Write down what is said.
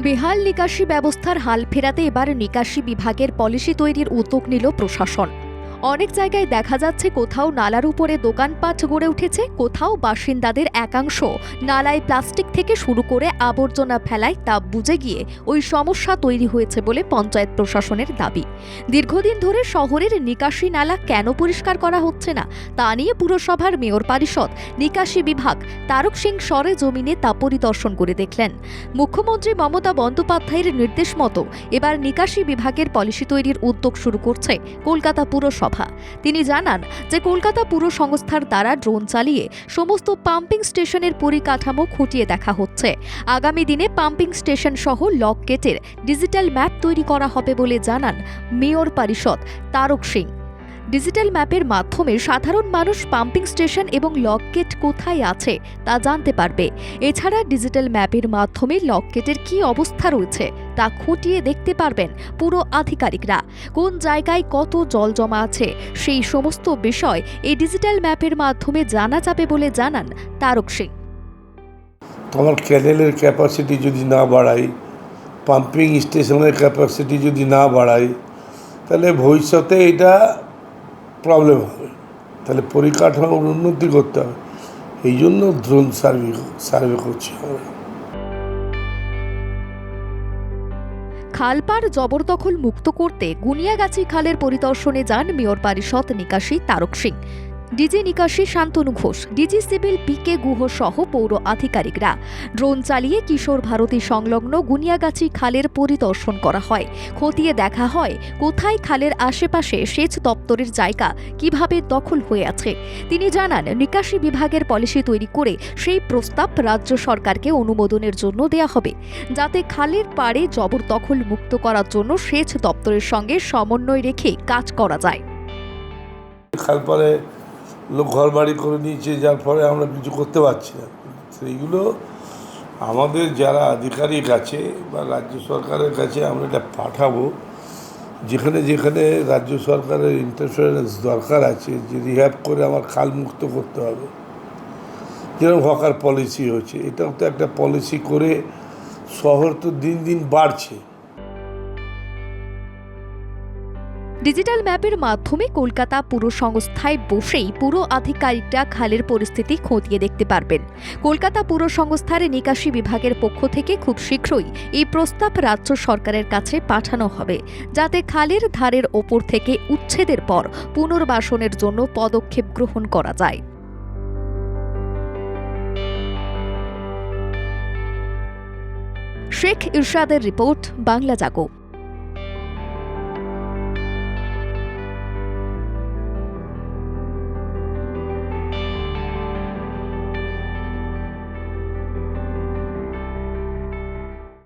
বেহাল নিকাশি ব্যবস্থার হাল ফেরাতে এবার নিকাশি বিভাগের পলিসি তৈরির উদ্যোগ নিল প্রশাসন। অনেক জায়গায় দেখা যাচ্ছে কোথাও নালার উপরে দোকানপাট গড়ে উঠেছে, কোথাও বাসিন্দাদের একাংশ। নালায় প্লাস্টিক থেকে শুরু করে আবর্জনা ফেলায় তা বুঝে গিয়ে ওই সমস্যা তৈরি হয়েছে বলে পঞ্চায়েত প্রশাসনের দাবি। দীর্ঘদিন ধরে শহরের নিকাশি নালা কেন পরিষ্কার করা হচ্ছে না, তা নিয়ে পুরসভার মেয়র পরিষদ, নিকাশি বিভাগ, তারক সিং সরে জমিনে তা পরিদর্শন করে দেখলেন। মুখ্যমন্ত্রী মমতা বন্দ্যোপাধ্যায়ের নির্দেশ মতো এবার নিকাশি বিভাগের পলিসি তৈরির উদ্যোগ শুরু করছে কলকাতা পুরসভা। তিনি জানান যে, কলকাতা পুর সংস্থার দ্বারা ড্রোন চালিয়ে সমস্ত পাম্পিং স্টেশনের পরিকাঠামো খুঁটিয়ে দেখা হচ্ছে। আগামী দিনে পাম্পিং স্টেশন সহ লক গেটের ডিজিটাল ম্যাপ তৈরি করা হবে বলে জানান মেয়র পরিষদ তারক সিং। ডিজিটাল ম্যাপের মাধ্যমে সাধারণ মানুষ পাম্পিং স্টেশন এবং লকগেট কোথায় আছে তা জানতে পারবে। এছাড়া ডিজিটাল ম্যাপের মাধ্যমে লকগেটের কী অবস্থা রয়েছে তা খুঁটিয়ে দেখতে পারবেন পুরো আধিকারিকরা। কোন জায়গায় কত জল জমা আছে, সেই সমস্ত বিষয় এই ডিজিটাল ম্যাপের মাধ্যমে জানা যাবে বলে জানান তারক সিং। তোমার ক্যানেলের ক্যাপাসিটি যদি না বাড়াই পাম্পিং স্টেশনের ক্যাপাসিটি যদি না বাড়াই তাহলে ভবিষ্যতে এটা প্রবলেম হবে। তাহলে পরিকাঠামোর উন্নতি করতে হবে। এই জন্য ড্রোন সার্ভে সার্ভে করছি আমরা। খালপাড় জবরদখল মুক্ত করতে গুনিয়াগাছি খালের পরিদর্শনে যান মেয়র পারিষদ নিকাশী Tarak Singh. DG নিকাশী Shantanu Ghosh, DG civil P K Guha সহ পৌর আধিকারিকরা। ড্রোন চালিয়ে কিশোর ভারতী সংলগ্ন গুনিয়াগাছি খালের পরিদর্শন করা হয়। খতিয়ে দেখা হয়, কোথায় খালের আশেপাশে সেচ দপ্তরের জায়গা কীভাবে দখল হয়ে আছে? তিনি জানান, নিকাশি বিভাগের পলিসি তৈরি করে সেই প্রস্তাব রাজ্য সরকারকে অনুমোদনের জন্য দেয়া হবে। যাতে খালের পাড়ে জবরদখল মুক্ত করার জন্য সেচ দপ্তরের সঙ্গে সমন্বয় রেখে কাজ করা যায়। খালপারে লোক ঘর বাড়ি করে নিয়েছে, যার ফলে আমরা কিছু করতে পারছি না। সেইগুলো আমাদের যারা আধিকারিক আছে বা রাজ্য সরকারের কাছে আমরা এটা পাঠাবো। যেখানে যেখানে রাজ্য সরকারের ইন্টারফারেন্স দরকার আছে, যে রিহ্যাব করে আমার খাল মুক্ত করতে হবে। যেরকম হকার পলিসি হয়েছে এটাও তো একটা পলিসি করে শহর তো দিন দিন বাড়ছে। ডিজিটাল ম্যাপের মাধ্যমে কলকাতা পুর সংস্থায় বসেই পুরো আধিকারিকরা খালের পরিস্থিতি খতিয়ে দেখতে পারবেন। কলকাতা পুর সংস্থার নিকাশি বিভাগের পক্ষ থেকে খুব শীঘ্রই এই প্রস্তাব রাজ্য সরকারের কাছে পাঠানো হবে, যাতে খালের ধারের ওপর থেকে উচ্ছেদের পর পুনর্বাসনের জন্য পদক্ষেপ গ্রহণ করা যায়। শেখ ইরশাদের রিপোর্ট, বাংলা জাগো।